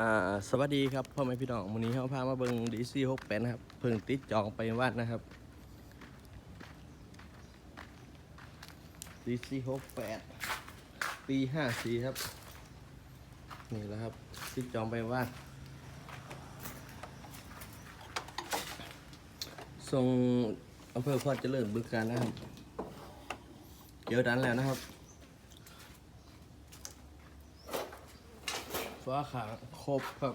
อ่าสวัสดีครับพ่อแม่พี่น้องวันนี้เขาพามาเบิงดีซีหกแปดนะครับเพิ่งติดจองไปวัดนะครับดีซีหกแปดปีห้าสี่ครับ นี่แหละครับติดจองไปวัดส่งอำเภอพอดเจริญบึงการนะครับเกี่ยวดันแล้วนะครับ ฟ้าขางครบครับ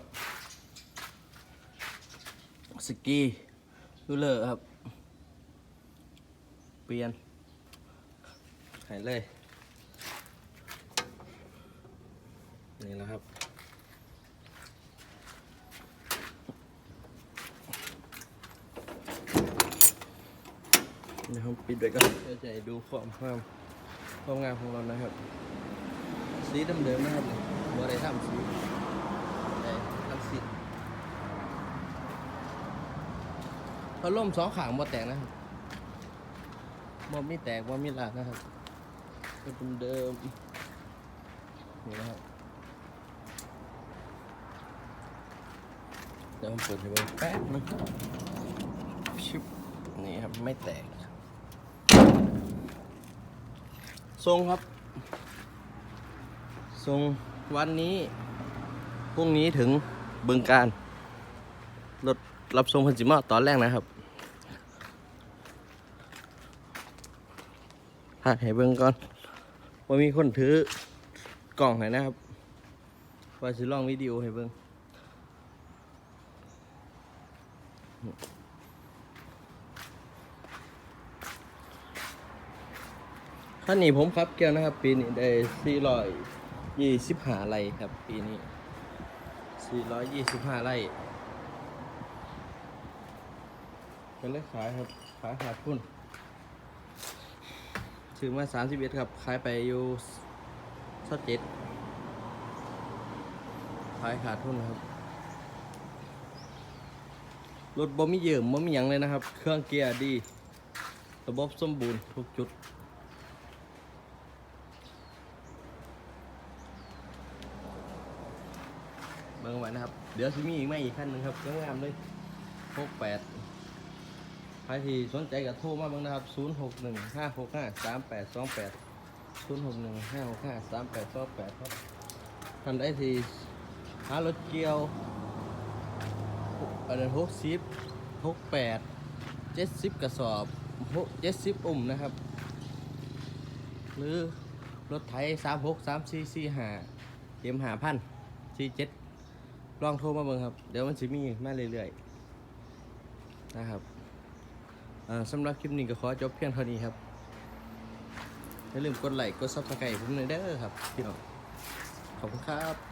สกีลูเลอร์ครับ เปลี่ยนหายเลย นี่แหละครับเดี๋ยวผมปิดไว้ก่อนเพื่อจะดูความความความงามของเรานะครับ สีเดิมนะครับ บ่ได้ทำสีได้ทำสีพัดลมสองขางบ่แตกนะครับบ่มีแตกบ่มีลากนะครับเป็นเดิมนี่นะครับเดี๋ยวผมเปิดให้เบิ่งแป๊บนึงชิบนี่ครับไม่แตกทรงครับส่ง วันนี้พรุ่งนี้ถึงบึงการรถรับส่งพันจิมาตอนแรกนะครับถ่ายให้เบิ่งก่อนว่ามีคนถือกล่องไหนนะครับ ว่าสิลองวิดีโอให้เบิ่งท่านนี้ผมครับเกียวนะครับ ปีนี้ได้สี่ร้อ ยี่สิบห้าไร่ครับ ปีนี้สี่ร้อยยี่สิบห้าไร่ก็เลยขายครับ ขายขาดทุนซื้อมาสามสิบเอ็ดครับ ขายไปอยู่สักเจ็ดขายขาดทุนครับ รถบ่มีเยิ่มบ่มีหยังเลยนะครับ เครื่องเกียร์ดี ระบบสมบูรณ์ทุกจุด เบิ่งไว้นะครับ เดี๋ยวสิมีอีกไหมอีกขั้นหนึ่งครับงามเลยหกแปดใครที่สนใจก็โทรมาบิ่งนะครับศูนย์หกหนึ่งห้าหกห้าสามแปดสองแปดศูนย์หกหนึ่งห้าหกห้าสามแปดสองแปดครับท่านใดที่หารถเกียวอันนั้นหกสิบหกแปดเจ็ดสิบกระสอบหกเจ็ดสิบอุ่มนะครับ หรือรถไถสามหกสามสี่สี่ห้าเตรียมหาพันสี่เจ็ด ลองโทรมาเบิ่งครับ เดี๋ยวมันจะมีมาเรื่อยๆนะครับสำหรับคลิปนี้ก็ขอจบเพียงเท่านี้ครับอย่าลืมกดไลค์กดซับสไครต์ผมหน่อยเด้อครับพี่น้องขอบคุณครับ